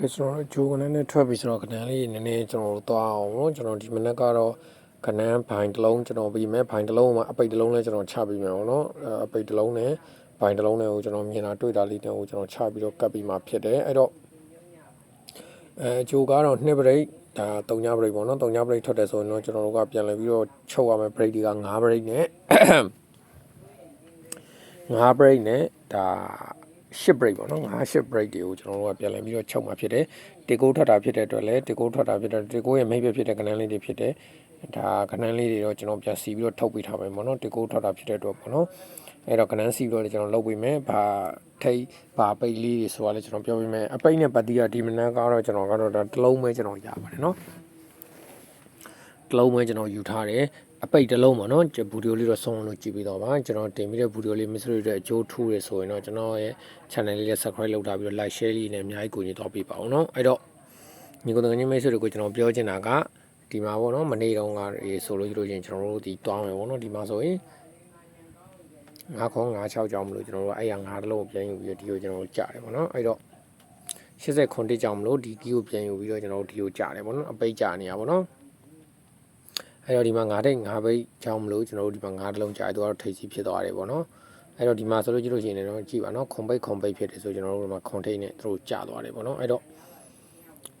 ကဲကျွန်တော်တို့ဂျိုးကနေနဲ့ထွက်ပြီးဆိုတော့ခဏလေးနည်းနည်းကျွန်တော်တို့သွားအောင်နော်ကျွန်တော်ဒီမနက်ကတော့ခဏန်းဘိုင်တစ်လုံးကျွန်တော်ပြီးမယ်ဘိုင်တစ်လုံးမှာအပိတ်တစ်လုံးလည်းကျွန်တော်ချပြီးမယ်ပေါ့နော်အဲအပိတ်တစ်လုံးနဲ့ဘိုင်တစ်လုံးနဲ့ကိုကျွန်တော်မြင်တာတွေ့တာလေးတွေကိုကျွန်တော်ချပြီးတော့ကတ်ပြီးမှဖြစ်တယ်အဲ့တော့အဲဂျိုးကတော့နှစ်ပရိတ်ဒါတုံညာပရိတ်ပေါ့နော်တုံညာပရိတ်ထွက်တယ်ဆိုရင်တော့ကျွန်တော်တို့ကပြန်လည်ပြီးတော့ချုပ်ရမယ်ပရိတ်တွေက9ပရိတ်နဲ့9ပရိတ်နဲ့ဒါ 10 break ပေါ့နော်9 10 break တွေကိုကျွန်တော်တို့ကပြန်လည်ပြီးတော့ချုပ်မှာဖြစ်တယ်တေကိုထွက်တာဖြစ်တဲ့အတွက်လည်းတေကိုထွက်တာဖြစ်တဲ့တေကိုရဲ့မိတ်ပြဖြစ်တဲ့ကဏ္ဍလေးတွေဖြစ်တယ်ဒါကဏ္ဍလေးတွေတော့ကျွန်တော်ပြန်စီပြီးတော့ထုတ်ပေးထားမယ်ပေါ့နော်တေကိုထွက်တာဖြစ်တဲ့အတွက်ပေါ့နော်အဲ့တော့ကဏ္ဍစီပြီးတော့လည်းကျွန်တော်လုပ်ပေးမယ်ဘာထိတ်ဘာပိတ်လေးတွေဆိုတာလည်းကျွန်တော်ပြောပေးမယ်အပိတ်နဲ့ပတ်တီးကဒီမနက်ကတော့ကျွန်တော်ကတော့ဒါတစ်လုံးပဲကျွန်တော်ရပါတယ်နော်တစ်လုံးပဲကျွန်တော်ယူထားတယ် အပိတ်တစ်လုံးပေါ့နော်ဗီဒီယိုလေးတော့ဆုံးလို့ကြည့်ပြီးတော့ပါကျွန်တော်တင်ပြီးတဲ့ဗီဒီယိုလေးမစရတဲ့အကျိုးထူးရဆိုရင်တော့ကျွန်တော်ရဲ့ channel လေးလည်း subscribe လုပ်ထားပြီးတော့ like share လေးနဲ့အများကြီးကူညီတော့ပေးပါအောင်နော်အဲ့တော့ညီကိုတငယ်ချင်းမိတ်ဆွေတွေကိုကျွန်တော်ပြောချင်တာကဒီမှာပေါ့နော်မနေ့တုန်းကရေဆိုလို့ရှိလို့ချင်းကျွန်တော်တို့ဒီတွားမယ်ပေါ့နော်ဒီမှာဆိုရင်ငါးခေါင်းငါး6ကြောင်းမလို့ကျွန်တော်တို့အဲ့ရငါးတလုံးကိုပြန်ယူပြီးတော့ဒီကိုကျွန်တော်တို့ကြားတယ်ပေါ့နော်အဲ့တော့80ခွန်တစ်ကြောင်းမလို့ဒီကီကိုပြန်ယူပြီးတော့ကျွန်တော်တို့ဒီကိုကြားတယ်ပေါ့နော်အပိတ်ကြားနေရပါပေါ့နော် အဲ့တော့ဒီမှာငါးတိတ်ငါးပိတ်ကြောင်းမလို့ကျွန်တော်တို့ဒီမှာငါးတလုံးကြားတယ်သူကတော့ထိတ်စီဖြစ်သွားတယ်ပေါ့နော်အဲ့တော့ဒီမှာဆိုလို့ကြည့်လို့ရှိရင်လည်းတော့ကြည့်ပါနော်ခွန်ပိတ်ခွန်ပိတ်ဖြစ်တယ်ဆိုကျွန်တော်တို့ဒီမှာခွန်ထိတ်နဲ့သူတို့ကြားသွားတယ်ပေါ့နော်အဲ့တော့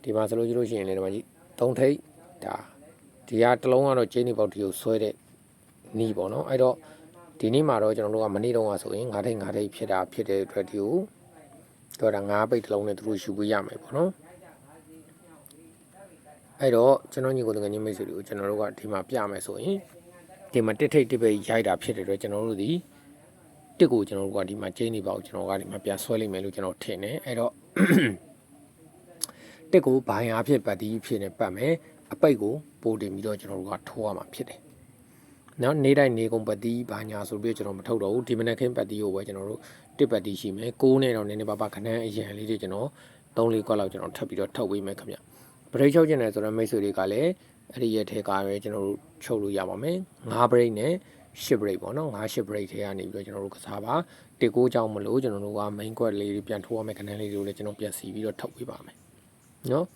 ဒီမှာဆိုလို့ကြည့်လို့ရှိရင်လည်းဒီမှာကြည့်သုံးထိတ်ဒါဒီဟာတစ်လုံးကတော့ကျင်းနေပေါက်ဒီကိုဆွဲတဲ့နီးပေါ့နော်အဲ့တော့ဒီနေ့မှာတော့ကျွန်တော်တို့ကမနေ့တုန်းကဆိုရင်ငါးထိတ်ငါးထိတ်ဖြစ်တာဖြစ်တဲ့အတွက်ဒီကိုတော့ဒါငါးပိတ်တစ်လုံးနဲ့သူတို့ယူပေးရမယ်ပေါ့နော် အဲ့တော့ကျွန်တော်ညီကိုတကယ်ကြီးမိတ်ဆွေတွေကိုကျွန်တော်တို့ကဒီမှာပြမယ်ဆိုရင်ဒီမှာတစ်ထိတ်တစ်ပိတ်ရိုက်တာဖြစ်တဲ့အတွက်ကျွန်တော်တို့ဒီတစ်ကိုကျွန်တော်တို့ကဒီမှာကျင်းနေပါအောင်ကျွန်တော်ကဒီမှာပြန်ဆွဲလိုက်မယ်လို့ကျွန်တော်ထင်တယ်အဲ့တော့တက်ကိုဘိုင်အားဖြင့်ပတ်တီးဖြစ်နေပတ်မယ်အပိတ်ကိုပို့တင်ပြီးတော့ကျွန်တော်တို့ကထိုးရမှာဖြစ်တယ်။နောက်နေတိုင်းနေကုန်ပတ်တီးဘာညာဆိုပြီးကျွန်တော်မထုတ်တော့ဘူးဒီမနက်ခင်းပတ်တီးကိုပဲကျွန်တော်တို့တစ်ပတ်တီးရှိမယ်။ကိုးနဲ့တော့နည်းနည်းပါးပါးခဏန်းအရန်လေးတွေကျွန်တော်၃လေးခွက်လောက်ကျွန်တော်ထပ်ပြီးတော့ထုတ်ပေးမယ်ခင်ဗျ။ ပရိတ်ချုပ်ကျင်တယ်ဆိုတော့မိတ်ဆွေတွေကလည်းအဲ့ဒီရဲ့ထဲကပဲကျွန်တော်တို့ချုပ်လို့ရပါမယ်။၅ပရိတ်နဲ့ရှစ်ပရိတ်ပေါ့နော်၅ရှစ်ပရိတ်ထဲကနေပြီးတော့ကျွန်တော်တို့ကစားပါတစ်ကိုးကြောင်းမလို့ကျွန်တော်တို့က main quest လေးတွေပြန်ထိုးရမယ်ခဏန်းလေးတွေကိုလည်းကျွန်တော်ပြန်စီပြီးတော့ထုတ်ပေးပါမယ်။နော်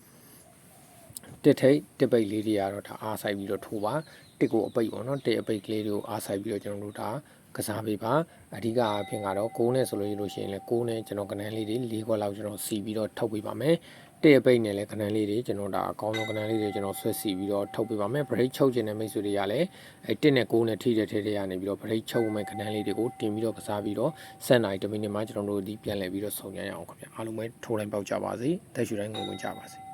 တစ်ထိတ်တစ်ပိတ်လေးတွေကတော့ဒါအားဆိုင်ပြီးတော့ထိုးပါတစ်ကိုအပိတ်ပေါ့နော်တစ်အပိတ်ကလေးတွေကိုအားဆိုင်ပြီးတော့ကျွန်တော်တို့ဒါကစားပေးပါအဓိကအဖြစ်ကတော့ကိုးနဲ့ဆိုလို့ရလို့ရှိရင်လည်းကိုးနဲ့ကျွန်တော်ကနန်းလေးတွေ၄ခွက်လောက်ကျွန်တော်စီပြီးတော့ထုတ်ပေးပါမယ် တစ်အပိတ်နဲ့လည်းကနန်းလေးတွေကျွန်တော်ဒါအကောင်းဆုံးကနန်းလေးတွေကျွန်တော်ဆွဲစီပြီးတော့ထုတ်ပေးပါမယ် break ချုပ်ခြင်းနဲ့မိတ်ဆွေတွေကလည်းအဲတစ်နဲ့ကိုးနဲ့ထိတဲ့ထဲထဲကနေပြီးတော့ break ချုပ်မဲ့ကနန်းလေးတွေကိုတင်ပြီးတော့ကစားပြီးတော့7နိုင်တမိနစ်မှကျွန်တော်တို့ဒီပြန်လည်ပြီးတော့ဆုံရရအောင်ခင်ဗျအားလုံးပဲထိုးတိုင်းပေါက်ကြပါစေတက်ရှူတိုင်းငုံဝင်ကြပါစေ